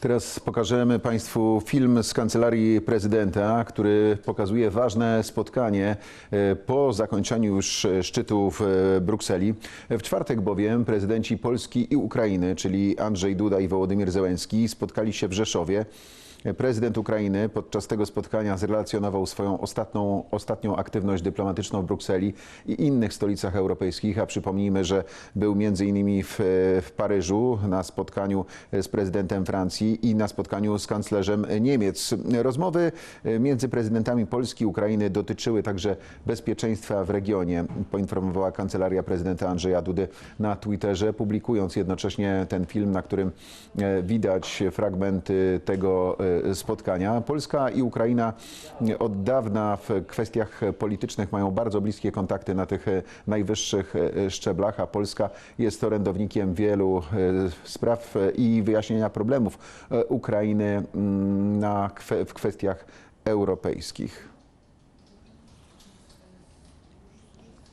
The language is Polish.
Teraz pokażemy Państwu film z kancelarii prezydenta, który pokazuje ważne spotkanie e, po zakończeniu już szczytu w e, Brukseli. W czwartek bowiem prezydenci Polski i Ukrainy, czyli Andrzej Duda i Wołodymyr Zełenski, spotkali się w Rzeszowie. Prezydent Ukrainy podczas tego spotkania zrelacjonował swoją ostatnią, ostatnią aktywność dyplomatyczną w Brukseli i innych stolicach europejskich, a przypomnijmy, że był między innymi w, w Paryżu na spotkaniu z prezydentem Francji i na spotkaniu z kanclerzem Niemiec. Rozmowy między prezydentami Polski i Ukrainy dotyczyły także bezpieczeństwa w regionie, poinformowała kancelaria prezydenta Andrzeja Dudy na Twitterze, publikując jednocześnie ten film, na którym e, widać fragmenty tego e, spotkania. Polska i Ukraina od dawna w kwestiach politycznych mają bardzo bliskie kontakty na tych najwyższych szczeblach, a Polska jest orędownikiem wielu e, spraw i wyjaśnienia problemów e, Ukrainy na, w kwestiach europejskich.